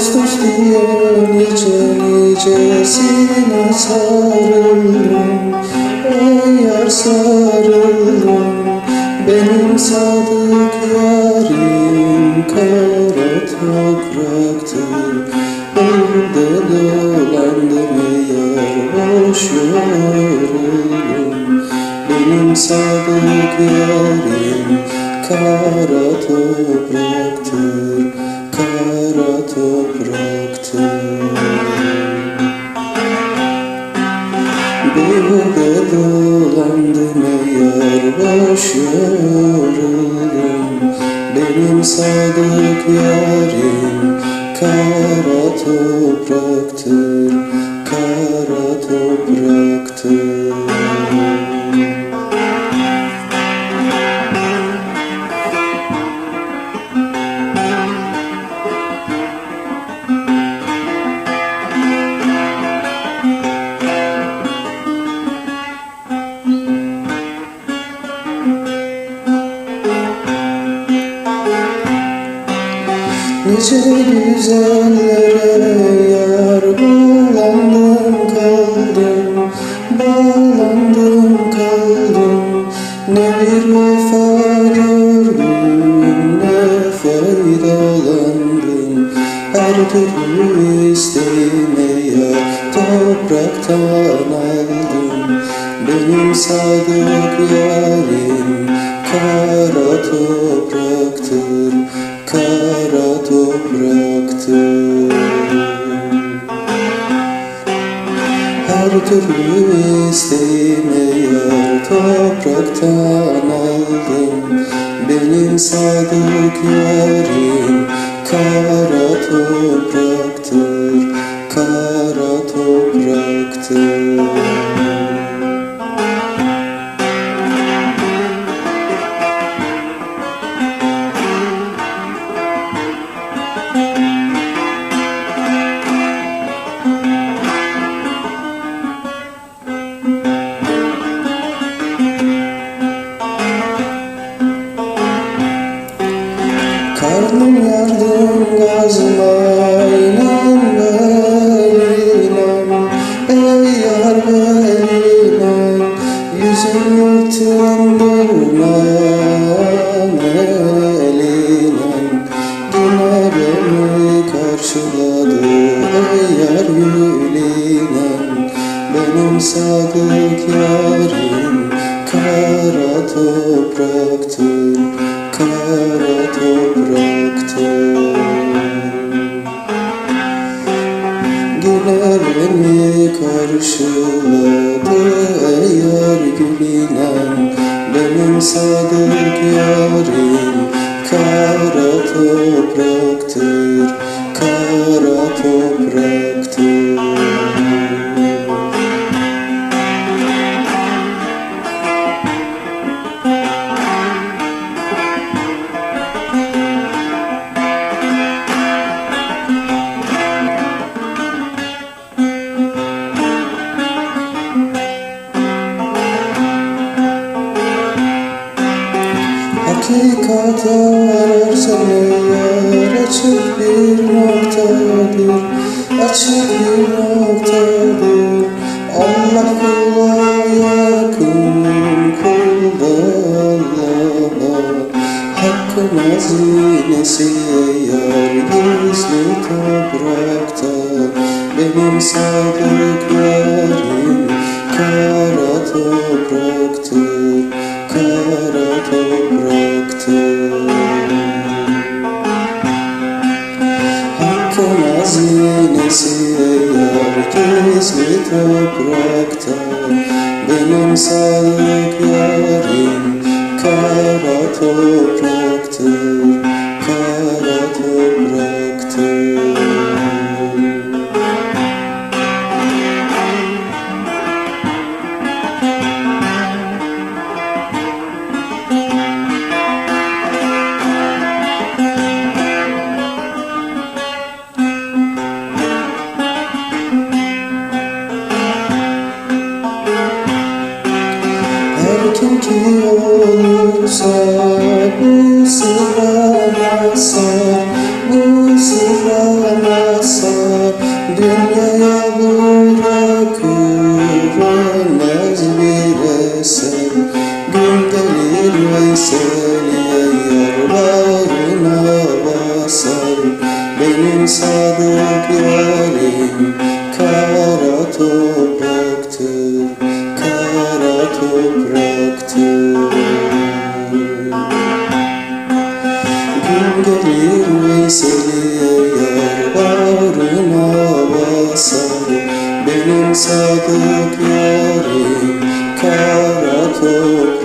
Dostuz diye nice nicesine sarıldım Ey yar sarıldım Benim sadık yarim kara topraktır Burada dolandım yar boş yoruldum Benim sadık yarim kara topraktır Benim sadık yarim kara topraktır Nice güzellere yar bağlandım kaldım Bağlandım kaldım. Ne bir vefa gördüm ne faydalandım. Her türlü isteğime yar topraktan aldım. Benim sadık yarim kara topraktır Kara topraktır Her türlü isteğime yar topraktan aldım. Benim sadık yarim kara topraktır Beni karşıladı ey yar gülinem Benim sadık yarim kara topraktır Kara topraktır Yine beni karşıladı ey gülinem Benim sadık yarim kara topraktır açık bir noktadır Açık bir noktadır. Allah kula yakın kulda Allah'a Hakkın hazinesi eğer gizli toprakta. Benim sadık yarim kara topraktır toprakta Benim sadık yarim kara topraktır basar Dünyaya bırakır ölmez bir eser Gün gelir Veyseli'ye yar bağrına basar Benim sadık yarim kara topraktır Kara topraktır Gün gelir Veyseli'ye Benim sadık yarim kara topraktır Kara topraktır